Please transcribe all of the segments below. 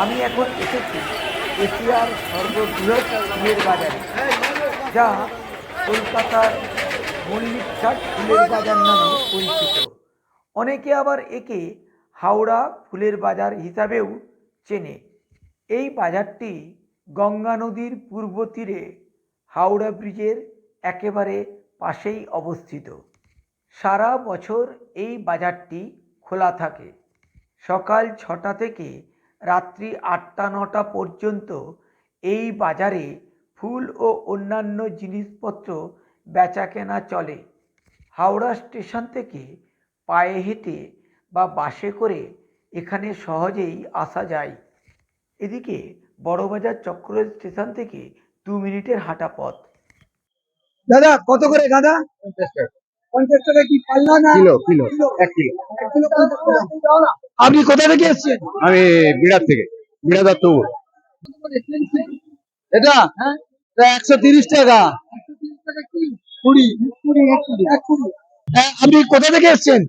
আমি এখন এসেছি এশিয়ার সর্ববৃহৎ ফুলের বাজারে, যা কলকাতার মল্লিক ঘাট ফুলের বাজার নামে পরিচিত। অনেকে আবার একে হাওড়া ফুলের বাজার হিসাবেও চেনে। এই বাজারটি গঙ্গা নদীর পূর্ব তীরে হাওড়া ব্রিজের একেবারে পাশেই অবস্থিত। সারা বছর এই বাজারটি খোলা থাকে। সকাল ছটা থেকে রাত্রি আটটা নটা পর্যন্ত এই বাজারে ফুল ও অন্যান্য জিনিসপত্র বেচাকেনা চলে। হাওড়া স্টেশন থেকে পায়ে হেঁটে বা বাসে করে এখানে সহজেই আসা যায়। এদিকে বড়বাজার চক্র স্টেশন থেকে দু মিনিটের হাঁটা পথ। দাদা কত করে গাঁদা পঞ্চাশ টাকা। কি পাল্লা না কিলো কিলো? এক কিলো। এক কিলো পঞ্চাশ টাকা। আপনি কোথা থেকে এসছেন? আমি বিড়ার থেকে বিড়া দত্ত এটা? একশো তিরিশ টাকা। কুড়ি। কুড়ি এক কুড়ি হ্যাঁ, আপনি কোথা থেকে এসছেন?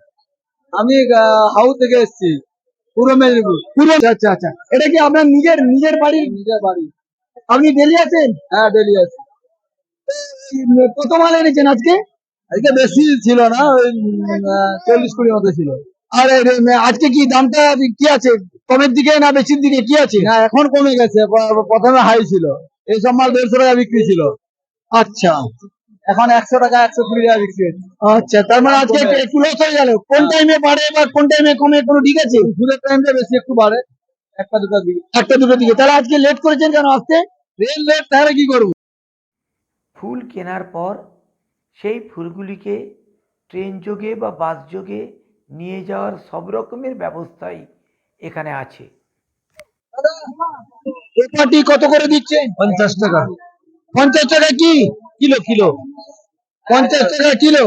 আমি হাউ থেকে এসেছি পূর্ব মেদিনীপুর। পূর্ব আচ্ছা আচ্ছা এটা কি আপনার নিজের নিজের বাড়ি? নিজের বাড়ি। আপনি ডেলি আছেন হ্যাঁ ডেলি আছি কত মাল এনেছেন আজকে? আজকে বেশি ছিল না ওই চল্লিশ কুড়ি মতো ছিল। আর আজকে কি দামটা কি আছে? কমের দিকে না বেশির দিকে? কি আছে? না এখন কমে গেছে প্রথমে হাই ছিল। এই সব মাল দেড়শো টাকা বিক্রি ছিল। আচ্ছা। এখন একশো টাকা একশো কুড়ি টাকা বিক্রি আচ্ছা তার মানে আজকে একটু- লস হয়ে গেল। কোন টাইমে বাড়ে বা কোন টাইমে কমে কোনো ঠিক আছে? দুপুরের টাইমটা বেশি একটু বাড়ে। একটা দুটো দিকে। একটা দুটো দিকে। তাহলে আজকে লেট করেছেন কেন আসতে? রেল লেট তাহলে কি করব? ফুল কেনার পর সেই ফুলগুলিকে ট্রেন যোগে বা বাস যোগে নিয়ে যাওয়ার সব রকমের ব্যবস্থাই এখানে আছে। পেপারটি কত করে দিচ্ছেন পঞ্চাশ টাকা। পঞ্চাশ টাকা কি? Kilo kilo? পঞ্চাশ টাকা কিলো?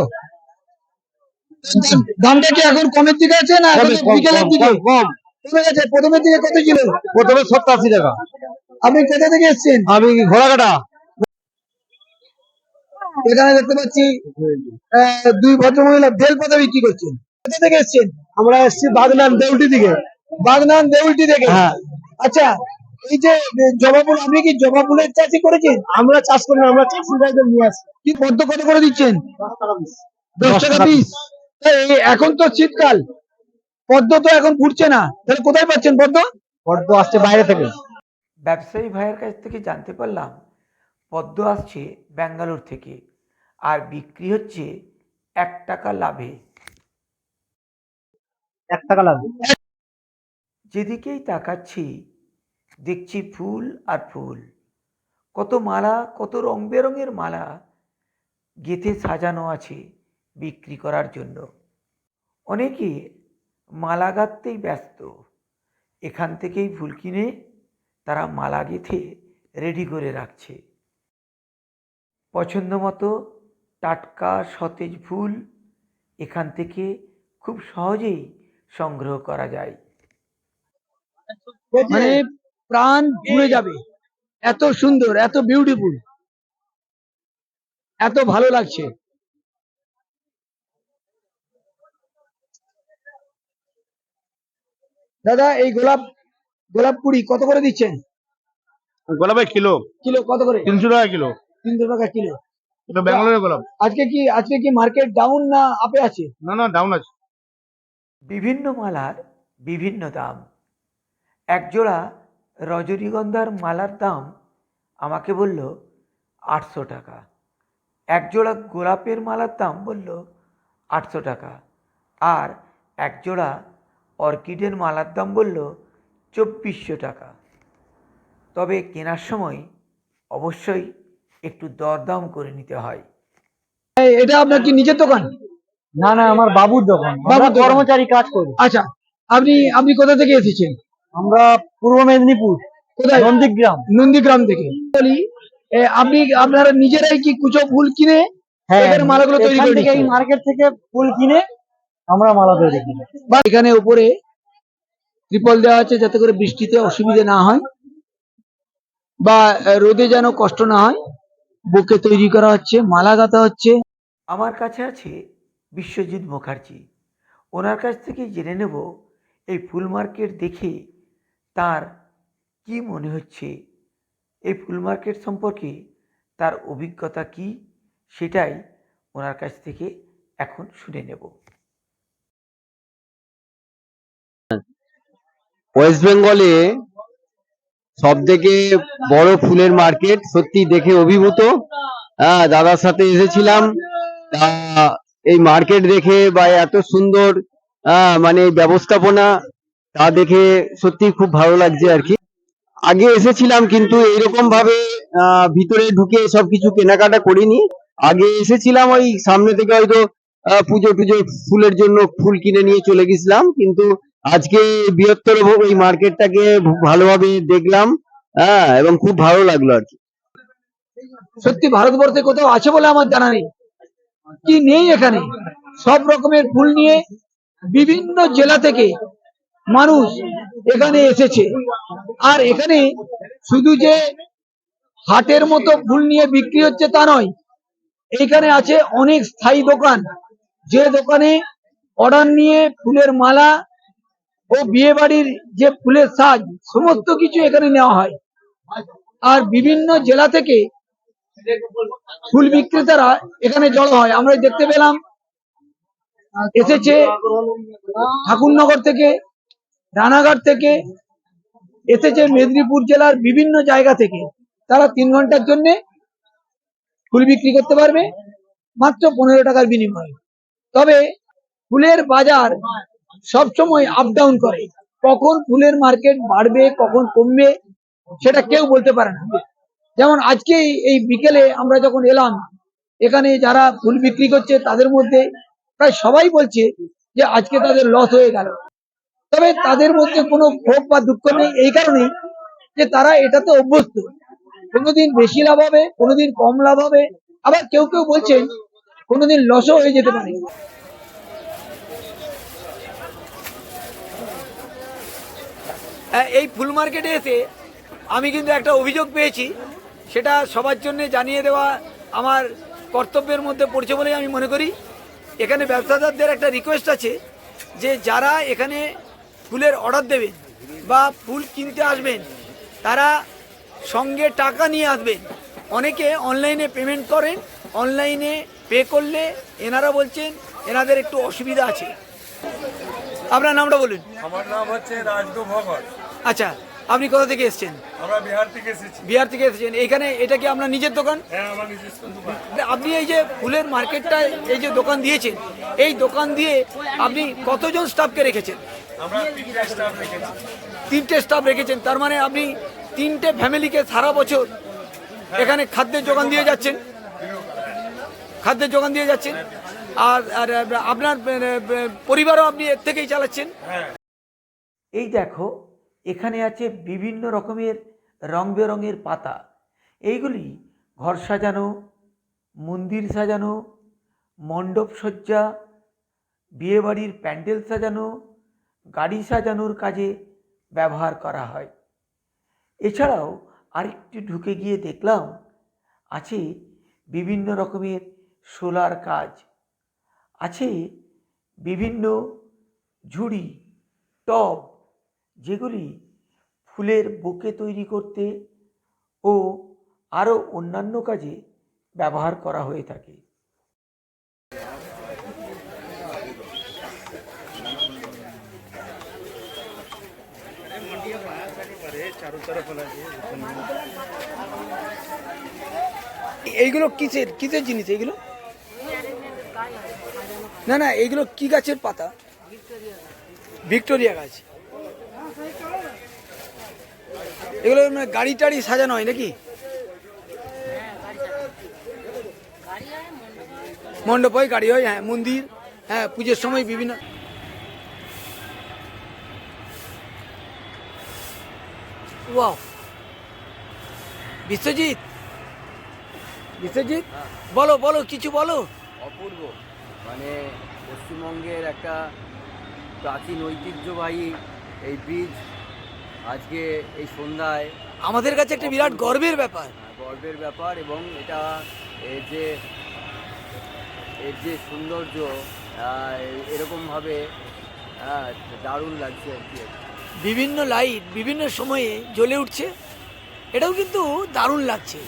দামটা কি এখন কমের দিকে আছে না এখন বিকেলের দিকে? কম কমে। গেছে। প্রথমের দিকে কত ছিল প্রথমে সত্তর আশি টাকা। আপনি কোথা থেকে এসেছেন? আমি ঘোড়াঘাটা। এখানে দেখতে পাচ্ছি আহ, দুই ভদ্রমহিলা বেল পাতা বিক্রি করছেন। থেকে এসেছেন? আমরা এসেছি বাগনান দেউলটি থেকে বাগনান দেউলটি থেকে হ্যাঁ। আচ্ছা এই যে জবা ফুল আপনি কি জবা ফুলের চাষই করেছেন? আমরা চাষ করি না আমরা চাষি ভাইদের নিয়ে আসি। কি পদ্ম কত করে দিচ্ছেন? দশ টাকা পিস এখন তো শীতকাল। পদ্ম তো এখন ঘুরছে না। তাহলে কোথায় পাচ্ছেন পদ্ম? পদ্ম আসছে বাইরে থেকে। ব্যবসায়ী ভাইয়ের কাছ থেকে জানতে পারলাম পদ্ম আসছে ব্যাঙ্গালোর থেকে। আর বিক্রি হচ্ছে এক টাকা লাভে। এক টাকা লাগবে। যেদিকেই তাকাচ্ছি, দেখছি ফুল আর ফুল। কত মালা, কত রং বেরঙের মালা গেথে সাজানো আছে বিক্রি করার জন্য। অনেকে মালা গাঁথতেই ব্যস্ত। এখান থেকেই ফুল কিনে তারা মালা গেথে রেডি করে রাখছে। পছন্দ মতো টাটকা সতেজ ফুল এখান থেকে খুব সহজেই সংগ্রহ করা যায়। মানে প্রাণ জুড়ে যাবে। এত সুন্দর এত বিউটিফুল এত ভালো লাগছে। দাদা এই গোলাপ গোলাপ কুড়ি কত করে দিচ্ছেন? গোলাপের কিলো। কিলো কত করে? তিনশো টাকা কিলো। তিনশো টাকা কিলো। এটা ব্যাঙ্গালোরের গোলাপ। আজকে কি আজকে কি মার্কেট ডাউন না আপে আছে? না না ডাউন আছে। বিভিন্ন মালার বিভিন্ন দাম। একজোড়া রজনীগন্ধার মালার দাম আমাকে বলল আটশো টাকা। একজোড়া গোলাপের মালার দাম বলল আটশো টাকা। আর একজোড়া অর্কিডের মালার দাম বলল চব্বিশশো টাকা। তবে কেনার সময় অবশ্যই একটু দরদাম করে নিতে হয়। এটা আপনার কি নিজের দোকান? না না আমার বাবুর দোকান। বাবুর কর্মচারী কাজ করি। আচ্ছা আপনি আপনি কোথা থেকে এসেছেন? আমরা পূর্ব মেদিনীপুর কোথায়? নন্দীগ্রাম। নন্দীগ্রাম থেকে। বলি আপনি আপনারা নিজেরাই কি কুচো ফুল কিনে এখানে মালাগুলো তৈরি করে এই মার্কেট থেকে ফুল কিনে আমরা মালা তৈরি করি। বা এখানে উপরে ত্রিপল দেওয়া আছে যাতে করে বৃষ্টিতে অসুবিধে না হয় বা রোদে যেন কষ্ট না হয়। বুকে তৈরি করা হচ্ছে মালা গাঁথা হচ্ছে। আমার কাছে আছে বিশ্বজিৎ মুখার্জি। ওনার কাছ থেকে জেনে নেব এই ফুল মার্কেট দেখে তার কি মনে হচ্ছে। এই ফুল মার্কেট সম্পর্কে তার অভিজ্ঞতা কি সেটাই ওনার কাছ থেকে এখন শুনে নেব। ওয়েস্ট বেঙ্গলে সব থেকে বড় ফুলের মার্কেট সত্যি দেখে অভিভূত। হ্যাঁ দাদার সাথে এসেছিলাম। এই মার্কেট দেখে বা এত সুন্দর মানে ব্যবস্থাপনা তা দেখে সত্যি খুব ভালো লাগছে আর কি। আগে এসেছিলাম কিন্তু এইরকম ভাবে ভিতরে ঢুকে সবকিছু কেনাকাটা করিনি। আগে এসেছিলাম ওই সামনে থেকে হয়তো পুজো টুজো ফুলের জন্য ফুল কিনে নিয়ে চলে গেছিলাম। কিন্তু আজকে বৃহত্তর এই মার্কেটটাকে ভালোভাবে দেখলাম হ্যাঁ এবং খুব ভালো লাগল আর কি। সত্যি ভারতবর্ষে কোথাও আছে বলে আমার জানা নেই। কি নেই এখানে? সব রকমের ফুল নিয়ে বিভিন্ন জেলা থেকে মানুষ এখানে এসেছে। আর এখানে শুধু যে হাটের মতো ফুল নিয়ে বিক্রি হচ্ছে তা নয় এখানে আছে অনেক স্থায়ী দোকান। যে দোকানে অর্ডার নিয়ে ফুলের মালা ও বিয়ে বাড়ির যে ফুলের সাজ, সমস্ত কিছু এখানে নেওয়া হয়। আর বিভিন্ন জেলা থেকে ফুল বিক্রেতারা এখানে জড়ো হয়। আমরা দেখতে পেলাম। এসেছে ঠাকুরনগর থেকে, রানাঘাট থেকে, এসেছে মেদিনীপুর জেলার বিভিন্ন জায়গা থেকে। তারা তিন ঘণ্টার জন্য ফুল বিক্রি করতে পারবে, মাত্র পনেরো টাকার বিনিময়ে। তবে ফুলের বাজার সবসময় আপ ডাউন করে। কখন ফুলের মার্কেট বাড়বে, কখন কমবে, সেটা কেউ বলতে পারে না। যেমন আজকে এই- বিকেলে আমরা যখন এলাম, এখানে যারা ফুল বিক্রি করছে তাদের মধ্যে প্রায় সবাই বলছে যে আজকে তাদের লস হয়ে গেল। তবে তাদের মধ্যে কোনো ক্ষোভ বা দুঃখ নেই এই কারণে যে তারা এটাতে অভ্যস্ত। কোনোদিন বেশি লাভ হবে, কোনোদিন কম লাভ হবে। আবার কেউ কেউ বলছেন কোনোদিন লসও হয়ে যেতে পারে। এই ফুল মার্কেটে এসে আমি কিন্তু একটা অভিযোগ পেয়েছি। সেটা সবার জন্য জানিয়ে দেওয়া আমার কর্তব্যের মধ্যে পড়ছে বলেই আমি মনে করি। এখানে ব্যবসাদারদের একটা রিকোয়েস্ট আছে যে যারা এখানে ফুলের অর্ডার দেবেন বা ফুল কিনতে আসবেন তারা সঙ্গে টাকা নিয়ে আসবেন। অনেকে অনলাইনে পেমেন্ট করেন অনলাইনে পে করলে এনারা বলছেন এনাদের একটু অসুবিধা আছে। আপনার নামটা বলুন। আমার নাম হচ্ছে রাজদু ভগত। আচ্ছা। আপনি কোথা থেকে এসেছেন? আমরা বিহার থেকে এসেছি। বিহার থেকে এসেছেন। এখানে এটা কি আপনার নিজের দোকান? হ্যাঁ আমার নিজস্ব দোকান। আপনি এই যে ফুলের মার্কেটটা এই যে দোকান দিয়েছেন এই দোকান দিয়ে আপনি কতজন স্টাফকে রেখেছেন? আমরা তিনটা স্টাফ রেখেছি। তিনটে স্টাফ রেখেছেন তার মানে আপনি তিনটে ফ্যামিলিকে সারা বছর এখানে খাদ্যের যোগান দিয়ে যাচ্ছেন? খাদ্যের যোগান দিয়ে যাচ্ছেন? আর আর আপনার পরিবারও আপনি এর থেকেই চালাচ্ছেন? হ্যাঁ। এই দেখো এখানে আছে বিভিন্ন রকমের রং বেরঙের পাতা। এইগুলি ঘর সাজানো, মন্দির সাজানো, মণ্ডপ সজ্জা, বিয়েবাড়ির প্যান্ডেল সাজানো, গাড়ি সাজানোর কাজে ব্যবহার করা হয়। এছাড়াও আরেকটু ঢুকে গিয়ে দেখলাম, আছে বিভিন্ন রকমের সোলার কাজ। আছে বিভিন্ন ঝুড়ি, টব, যেগুলি ফুলের বুকে তৈরি করতে ও আরও অন্যান্য কাজে ব্যবহার করা হয়ে থাকে। এইগুলো কিসের কিসের জিনিস এইগুলো? না না, এইগুলো কি গাছের পাতা? ভিক্টোরিয়া গাছ। এগুলো মানে গাড়ি টাড়ি সাজানো হয় নাকি? মণ্ডপ হয়, গাড়ি হয় হ্যাঁ মন্দির হ্যাঁ পুজোর সময় বিভিন্ন। বিশ্বজিৎ? বিশ্বজিৎ? বলো বলো, কিছু বলো। অপূর্ব। মানে পশ্চিমবঙ্গের একটা প্রাচীন ঐতিহ্যবাহী এই ব্রিজ আজকে এই সন্ধ্যায় আমাদের কাছে একটা বিরাট গর্বের ব্যাপার। আহ, গর্বের ব্যাপার এবং এটা এর যে এর যে সৌন্দর্য এরকমভাবে আহ, দারুণ লাগছে আর কি। বিভিন্ন লাইট বিভিন্ন সময়ে জ্বলে উঠছে। এটাও কিন্তু দারুণ লাগছে।